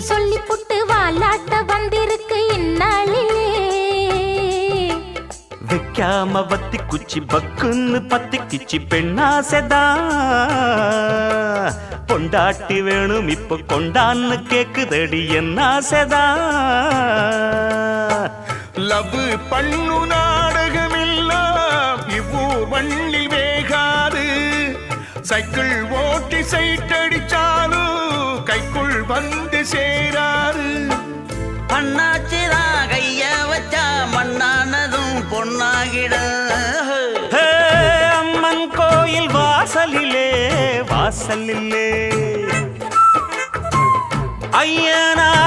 சொல்லி புட்டு வாலாட்ட வந்திருக்கு இந்நாளிலே. வைக்காம பத்தி குச்சி பக்குன்னு பத்தி கிச்சி பெண்ணாசைதா. கொண்டாட்டி வேணும் இப்ப கொண்டான்னு கேக்குதடி என்ன ஆசைதா லவ் பண்ணு நாடகமெல்லாம் இவ்வூர் மண்ணில் வேகாது. சைக்கிள் ஓட்டி சைட்டடிச்சாலும் வந்து சேராது அண்ணாச்சிதான் கைய வச்சா மண்ணானதும் பொன்னாகிட. அம்மன் கோயில் வாசலிலே வாசலிலே. வீதியிலே